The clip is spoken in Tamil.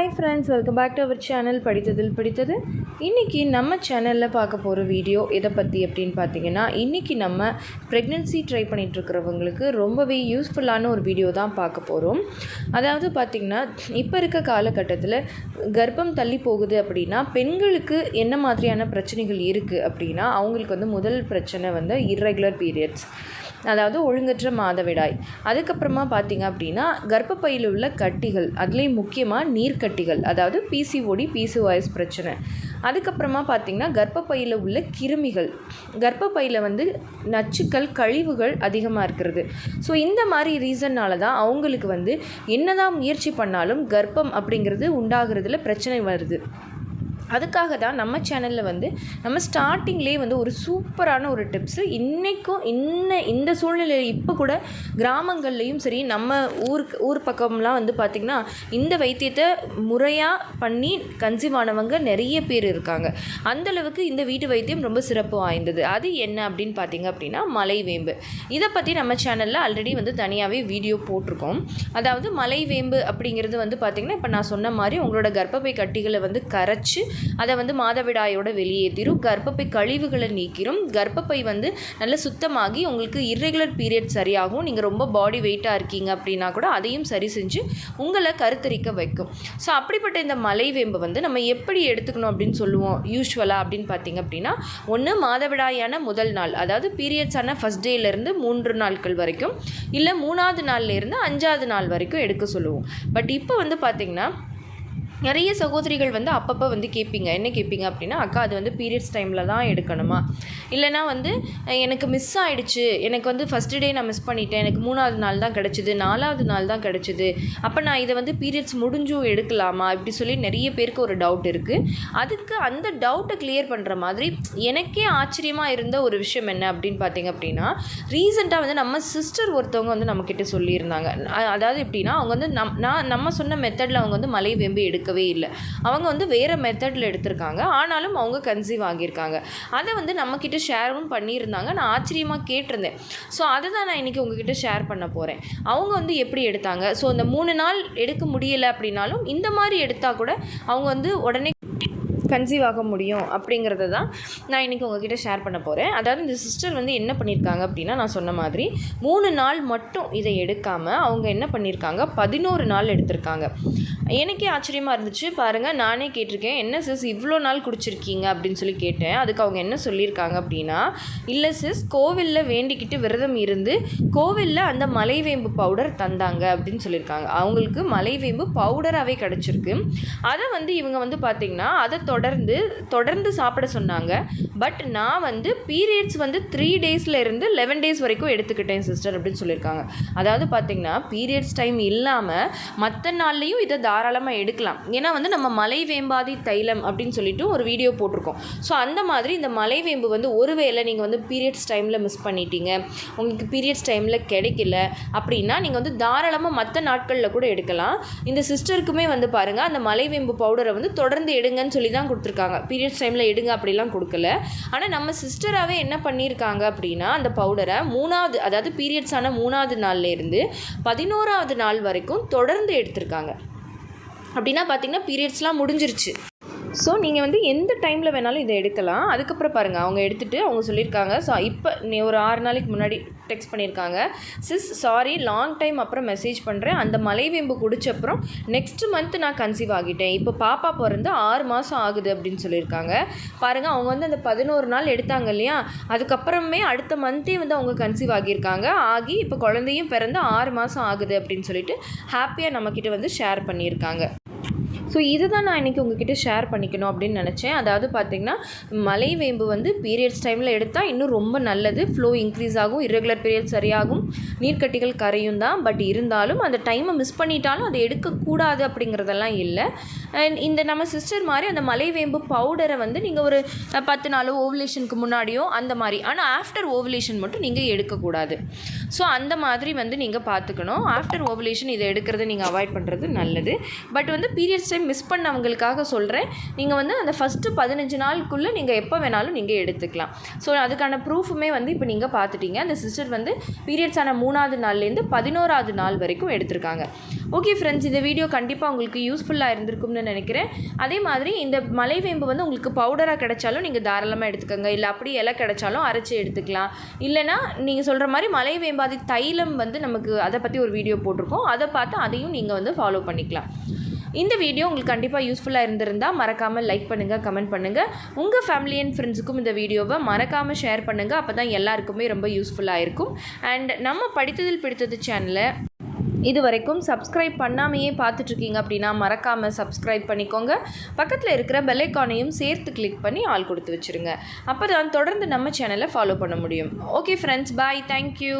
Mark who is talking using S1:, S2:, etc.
S1: Hi friends welcome back to our channel படித்ததில் பிடித்தது இன்றைக்கி நம்ம சேனலில் பார்க்க போகிற வீடியோ எதை பற்றி அப்படின்னு பார்த்தீங்கன்னா இன்றைக்கி நம்ம ப்ரெக்னென்சி ட்ரை பண்ணிகிட்ருக்கிறவங்களுக்கு ரொம்பவே யூஸ்ஃபுல்லான ஒரு வீடியோ தான் பார்க்க போகிறோம் அதாவது பார்த்திங்கன்னா இப்போ இருக்க காலகட்டத்தில் கர்ப்பம் தள்ளி போகுது அப்படின்னா பெண்களுக்கு என்ன மாதிரியான பிரச்சனைகள் இருக்குது அப்படின்னா அவங்களுக்கு வந்து முதல் பிரச்சனை வந்து இர்ரெகுலர் பீரியட்ஸ் அதாவது ஒழுங்கற்ற மாதவிடாய். அதுக்கப்புறமா பார்த்தீங்க அப்படின்னா கர்ப்பப்பையில் உள்ள கட்டிகள் அதுலேயும் முக்கியமாக நீர்க்கட்டிகள் அதாவது பிசிஓடி பிசிஓஎஸ் பிரச்சனை. அதுக்கப்புறமா பார்த்தீங்கன்னா கர்ப்பப்பையில் உள்ள கிருமிகள். கர்ப்பப்பையில் வந்து நச்சுக்கள் கழிவுகள் அதிகமாக இருக்கிறது. ஸோ இந்த மாதிரி ரீசன்னால தான் அவங்களுக்கு வந்து என்னதான் முயற்சி பண்ணாலும் கர்ப்பம் அப்படிங்கிறது உண்டாகிறதுல பிரச்சனை வருது. அதுக்காக தான் நம்ம சேனலில் வந்து நம்ம ஸ்டார்டிங்லேயே வந்து ஒரு சூப்பரான ஒரு டிப்ஸு இன்றைக்கும் இன்ன இந்த சூழ்நிலையில் இப்போ கூட கிராமங்கள்லேயும் சரி நம்ம ஊருக்கு ஊர் பக்கம்லாம் வந்து பார்த்திங்கன்னா இந்த வைத்தியத்தை முறையாக பண்ணி கன்சீவ் ஆனவங்க நிறைய பேர் இருக்காங்க. அந்தளவுக்கு இந்த வீட்டு வைத்தியம் ரொம்ப சிறப்பு வாய்ந்தது. அது என்ன அப்படின்னு பார்த்தீங்க அப்படின்னா மலைவேம்பு இதை பற்றி நம்ம சேனலில் ஆல்ரெடி வந்து தனியாகவே வீடியோ போட்டிருக்கோம். அதாவது மலைவேம்பு அப்படிங்கிறது வந்து பார்த்திங்கன்னா இப்போ நான் சொன்ன மாதிரி உங்களோட கர்ப்பப்பை கட்டிகளை வந்து கரைச்சி அதை வந்து மாதவிடாயோட வெளியேற்றிடும் கர்ப்பப்பை கழிவுகளை நீக்கிடும் கர்ப்பப்பை வந்து நல்ல சுத்தமாகி உங்களுக்கு இர்ரெகுலர் பீரியட் சரியாகும். நீங்கள் ரொம்ப பாடி வெயிட்டாக இருக்கீங்க அப்படின்னா கூட அதையும் சரி செஞ்சு உங்களை கருத்தரிக்க வைக்கும். ஸோ அப்படிப்பட்ட இந்த மலைவேம்பு வந்து நம்ம எப்படி எடுத்துக்கணும் அப்படின்னு சொல்லுவோம்? யூஸ்வலாக அப்படின்னு பார்த்தீங்க அப்படின்னா ஒன்று மாதவிடாயான முதல் நாள் அதாவது பீரியட்ஸான ஃபஸ்ட் டேலேருந்து மூன்று நாட்கள் வரைக்கும் இல்லை மூணாவது நாள்லேருந்து அஞ்சாவது நாள் வரைக்கும் எடுக்க சொல்லுவோம். பட் இப்போ வந்து பார்த்திங்கன்னா நிறைய சகோதரிகள் வந்து அப்பப்போ வந்து கேட்பீங்க. என்ன கேட்பீங்க அப்படின்னா அக்கா அது வந்து பீரியட்ஸ் டைமில் தான் எடுக்கணுமா? இல்லைனா வந்து எனக்கு மிஸ் ஆகிடுச்சு எனக்கு வந்து ஃபஸ்ட்டு டே நான் மிஸ் பண்ணிட்டேன். எனக்கு மூணாவது நாள் தான் கிடச்சிது. நாலாவது நாள் தான் கிடச்சிது. அப்போ நான் இதை வந்து பீரியட்ஸ் முடிஞ்சும் எடுக்கலாமா? இப்படி சொல்லி நிறைய பேருக்கு ஒரு டவுட் இருக்குது அதுக்கு அந்த டவுட்டை கிளியர் பண்ணுற மாதிரி எனக்கே ஆச்சரியமாக இருந்த ஒரு விஷயம் என்ன அப்படின்னு பார்த்தீங்க அப்படின்னா ரீசெண்டாக வந்து நம்ம சிஸ்டர் ஒருத்தவங்க வந்து நம்மக்கிட்ட சொல்லியிருந்தாங்க. அதாவது எப்படின்னா அவங்க வந்து நம் நான் நம்ம சொன்ன மெத்தடில் அவங்க வந்து மலை வெம்பு எடுக்க இருக்கவே இல்லை. அவங்க வந்து வேறு மெத்தடில் எடுத்திருக்காங்க. ஆனாலும் அவங்க கன்சீவ் ஆகியிருக்காங்க. அதை வந்து நம்மக்கிட்ட ஷேரும் பண்ணியிருந்தாங்க. நான் ஆச்சரியமாக கேட்டிருந்தேன். ஸோ அதை தான் நான் இன்றைக்கி உங்ககிட்ட ஷேர் பண்ண போகிறேன் அவங்க வந்து எப்படி எடுத்தாங்க? ஸோ இந்த மூணு நாள் எடுக்க முடியலை அப்படின்னாலும் இந்த மாதிரி எடுத்தால் கூட அவங்க வந்து உடனே கன்சீவ் ஆக முடியும் அப்படிங்கிறத தான் நான் இன்றைக்கி உங்ககிட்ட ஷேர் பண்ண போகிறேன் அதாவது இந்த சிஸ்டர் வந்து என்ன பண்ணியிருக்காங்க அப்படின்னா நான் சொன்ன மாதிரி மூணு நாள் மட்டும் இதை எடுக்காமல் அவங்க என்ன பண்ணியிருக்காங்க பதினோரு நாள் எடுத்திருக்காங்க. எனக்கே ஆச்சரியமாக இருந்துச்சு. பாருங்கள் நானே கேட்டிருக்கேன் என்ன சிஸ் இவ்வளோ நாள் குடிச்சிருக்கீங்க? அப்படின்னு சொல்லி கேட்டேன். அதுக்கு அவங்க என்ன சொல்லியிருக்காங்க அப்படின்னா இல்லை சிஸ் கோவிலில் வேண்டிக்கிட்டு விரதம் இருந்து கோவிலில் அந்த மலைவேம்பு பவுடர் தந்தாங்க. அப்படின்னு சொல்லியிருக்காங்க. அவங்களுக்கு மலைவேம்பு பவுடராகவே கிடச்சிருக்கு. அதை வந்து இவங்க வந்து பார்த்திங்கன்னா அதை தொடர்ந்து தொடர்ந்து சாப்பிட சொன்னாங்க. பட் நான் வந்து பீரியட்ஸ் வந்து த்ரீ டேஸில் இருந்து லெவன் டேஸ் வரைக்கும் எடுத்துக்கிட்டேன் சிஸ்டர் அப்படின்னு சொல்லியிருக்காங்க. அதாவது பார்த்திங்கன்னா பீரியட்ஸ் டைம் இல்லாமல் மற்ற நாள்லேயும் இதை தாராளமாக எடுக்கலாம். ஏன்னா வந்து நம்ம மலை வேம்பாதி தைலம் அப்படின்னு சொல்லிட்டு ஒரு வீடியோ போட்டிருக்கோம். ஸோ அந்த மாதிரி இந்த மலை வேம்பு வந்து ஒருவேளை நீங்கள் வந்து பீரியட்ஸ் டைமில் மிஸ் பண்ணிட்டீங்க உங்களுக்கு பீரியட்ஸ் டைமில் கிடைக்கல அப்படின்னா நீங்கள் வந்து தாராளமாக மற்ற நாட்களில் கூட எடுக்கலாம். இந்த சிஸ்டருக்குமே வந்து பாருங்கள் அந்த மலைவேம்பு பவுடரை வந்து தொடர்ந்து எடுங்கன்னு சொல்லி தான் கொடுத்துருக்காங்க. பீரியட்ஸ் டைமில் எடுங்க அப்படிலாம் கொடுக்கல. ஆனால் நம்ம சிஸ்டராகவே என்ன பண்ணியிருக்காங்க அப்படின்னா அந்த பவுடரை மூணாவது அதாவது பீரியட்ஸான மூணாவது நாள்லேருந்து பதினோராவது நாள் வரைக்கும் தொடர்ந்து எடுத்திருக்காங்க. அப்படின்னா பார்த்தீங்கன்னா பீரியட்ஸ்லாம் முடிஞ்சிருச்சு. ஸோ நீங்கள் வந்து எந்த டைமில் வேணாலும் இதை எடுக்கலாம். அதுக்கப்புறம் பாருங்கள் அவங்க எடுத்துகிட்டு அவங்க சொல்லியிருக்காங்க. ஸோ இப்போ நீ ஒரு ஆறு நாளைக்கு முன்னாடி டெக்ஸ்ட் பண்ணியிருக்காங்க. சிஸ் சாரி லாங் டைம் அப்புறம் மெசேஜ் பண்ணுறேன் அந்த மலைவேம்பு குடிச்சப்புறம் நெக்ஸ்ட் மந்த் நான் கன்சீவ் ஆகிட்டேன். இப்போ பாப்பா பிறந்து ஆறு மாதம் ஆகுது அப்படின்னு சொல்லியிருக்காங்க. பாருங்கள் அவங்க வந்து அந்த பதினோரு நாள் எடுத்தாங்க இல்லையா? அதுக்கப்புறமே அடுத்த மந்த்தே வந்து அவங்க கன்சீவ் ஆகியிருக்காங்க. ஆகி இப்போ குழந்தையும் பிறந்து ஆறு மாதம் ஆகுது அப்படின்னு சொல்லிட்டு ஹாப்பியாக நம்மக்கிட்ட வந்து ஷேர் பண்ணியிருக்காங்க. ஸோ இதை தான் நான் இன்றைக்கி உங்ககிட்ட ஷேர் பண்ணிக்கணும் அப்படின்னு நினச்சேன். அதாவது பார்த்திங்கன்னா மலை வேம்பு வந்து பீரியட்ஸ் டைமில் எடுத்தால் இன்னும் ரொம்ப நல்லது. ஃப்ளோ இன்க்ரீஸ் ஆகும் இரெகுலர் பீரியட் சரியாகும். நீர்க்கட்டிகள் கரையும் தான். பட் இருந்தாலும் அந்த டைமை மிஸ் பண்ணிட்டாலும் அதை எடுக்கக்கூடாது அப்படிங்கிறதெல்லாம் இல்லை. அண்ட் இந்த நம்ம சிஸ்டர் மாதிரி அந்த மலை வேம்பு பவுடரை வந்து நீங்கள் ஒரு பத்து நாளோ ஓவலேஷனுக்கு முன்னாடியோ அந்த மாதிரி. ஆனால் ஆஃப்டர் ஓவலேஷன் மட்டும் நீங்கள் எடுக்கக்கூடாது. ஸோ அந்த மாதிரி வந்து நீங்கள் பார்த்துக்கணும் ஆஃப்டர் ஓவலேஷன் இதை எடுக்கிறத நீங்கள் அவாய்ட் பண்ணுறது நல்லது. பட் வந்து பீரியட்ஸ் டைம் டைம் மிஸ் பண்ணவங்களுக்காக சொல்கிறேன் நீங்கள் வந்து அந்த ஃபஸ்ட்டு பதினஞ்சு நாளுக்குள்ளே நீங்கள் எப்போ வேணாலும் நீங்கள் எடுத்துக்கலாம். ஸோ அதுக்கான ப்ரூஃபுமே வந்து இப்போ நீங்கள் பார்த்துட்டீங்க அந்த சிஸ்டர் வந்து பீரியட்ஸ் ஆன மூணாவது நாள்லேருந்து பதினோராவது நாள் வரைக்கும் எடுத்திருக்காங்க. ஓகே ஃப்ரெண்ட்ஸ் இந்த வீடியோ கண்டிப்பாக உங்களுக்கு யூஸ்ஃபுல்லாக இருந்திருக்கும்னு நினைக்கிறேன். அதே மாதிரி இந்த மலைவேம்பு வந்து உங்களுக்கு பவுடராக கிடைச்சாலும் நீங்கள் தாராளமாக எடுத்துக்கோங்க. இல்லை அப்படி இலை கிடைச்சாலும் அரைச்சி எடுத்துக்கலாம். இல்லைனா நீங்கள் சொல்கிற மாதிரி மலைவேம்பாதி தைலம் வந்து நமக்கு அதை பற்றி ஒரு வீடியோ போட்டிருக்கோம். அதை பார்த்து அதையும் நீங்கள் வந்து ஃபாலோ பண்ணிக்கலாம். இந்த வீடியோ உங்களுக்கு கண்டிப்பாக யூஸ்ஃபுல்லாக இருந்திருந்தால் மறக்காமல் லைக் பண்ணுங்கள் கமெண்ட் பண்ணுங்கள் உங்கள் ஃபேமிலி அண்ட் ஃப்ரெண்ட்ஸுக்கும் இந்த வீடியோவை மறக்காமல் ஷேர் பண்ணுங்கள் அப்போ தான் எல்லாருக்குமே ரொம்ப யூஸ்ஃபுல்லாக இருக்கும். அண்ட் நம்ம படித்ததில் பிடித்தது சேனலை இது வரைக்கும் சப்ஸ்கிரைப் பண்ணாமையே பார்த்துட்ருக்கீங்க அப்படின்னா மறக்காமல் சப்ஸ்கிரைப் பண்ணிக்கோங்க. பக்கத்தில் இருக்கிற பெல்லைக்கானையும் சேர்த்து கிளிக் பண்ணி ஆள் கொடுத்து வச்சுருங்க. அப்போ தான் தொடர்ந்து நம்ம சேனலை ஃபாலோ பண்ண முடியும். Okay friends bye thank you